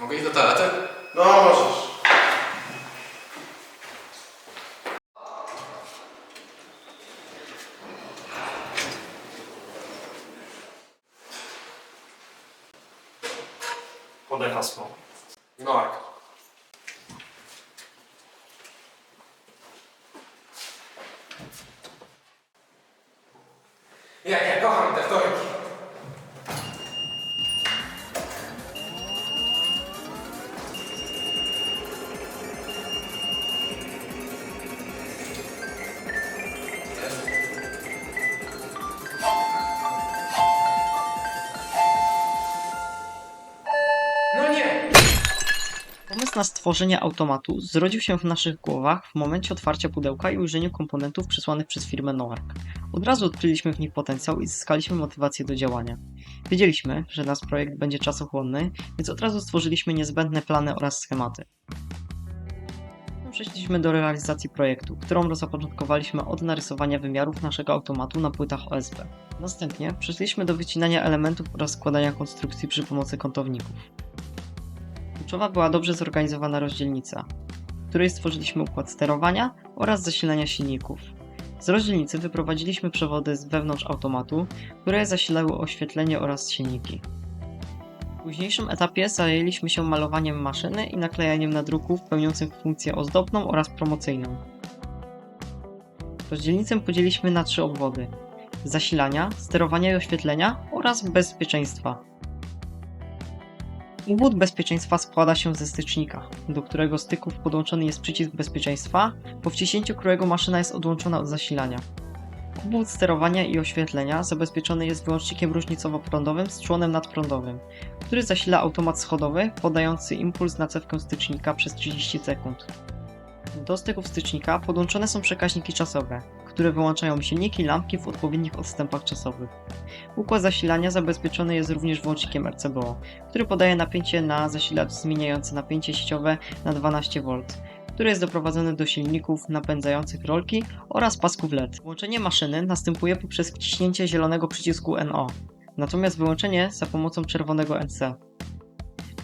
Mogę iść do toalety? No, możesz. Podaj hasło. Noak. Jak ja kocham te wtorki. No nie! Pomysł na stworzenie automatu zrodził się w naszych głowach w momencie otwarcia pudełka i ujrzenia komponentów przysłanych przez firmę Noark. Od razu odkryliśmy w nich potencjał i zyskaliśmy motywację do działania. Wiedzieliśmy, że nasz projekt będzie czasochłonny, więc od razu stworzyliśmy niezbędne plany oraz schematy. Przeszliśmy do realizacji projektu, którą zapoczątkowaliśmy od narysowania wymiarów naszego automatu na płytach OSB. Następnie przeszliśmy do wycinania elementów oraz składania konstrukcji przy pomocy kątowników. Kluczowa była dobrze zorganizowana rozdzielnica, w której stworzyliśmy układ sterowania oraz zasilania silników. Z rozdzielnicy wyprowadziliśmy przewody z wewnątrz automatu, które zasilały oświetlenie oraz silniki. W późniejszym etapie zajęliśmy się malowaniem maszyny i naklejaniem nadruków pełniących funkcję ozdobną oraz promocyjną. Rozdzielnicę podzieliliśmy na trzy obwody: zasilania, sterowania i oświetlenia oraz bezpieczeństwa. Ubód bezpieczeństwa składa się ze stycznika, do którego styków podłączony jest przycisk bezpieczeństwa, po wciśnięciu którego maszyna jest odłączona od zasilania. Ubód sterowania i oświetlenia zabezpieczony jest wyłącznikiem różnicowo-prądowym z członem nadprądowym, który zasila automat schodowy podający impuls na cewkę stycznika przez 30 sekund. Do styków stycznika podłączone są przekaźniki czasowe, które wyłączają silniki lampki w odpowiednich odstępach czasowych. Układ zasilania zabezpieczony jest również włącznikiem RCBO, który podaje napięcie na zasilacz zmieniający napięcie sieciowe na 12V, który jest doprowadzony do silników napędzających rolki oraz pasków LED. Włączenie maszyny następuje poprzez wciśnięcie zielonego przycisku NO, natomiast wyłączenie za pomocą czerwonego NC.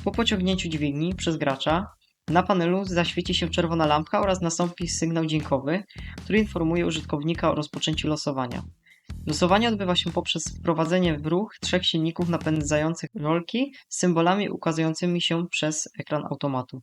Po pociągnięciu dźwigni przez gracza na panelu zaświeci się czerwona lampka oraz nastąpi sygnał dźwiękowy, który informuje użytkownika o rozpoczęciu losowania. Losowanie odbywa się poprzez wprowadzenie w ruch trzech silników napędzających rolki z symbolami ukazującymi się przez ekran automatu.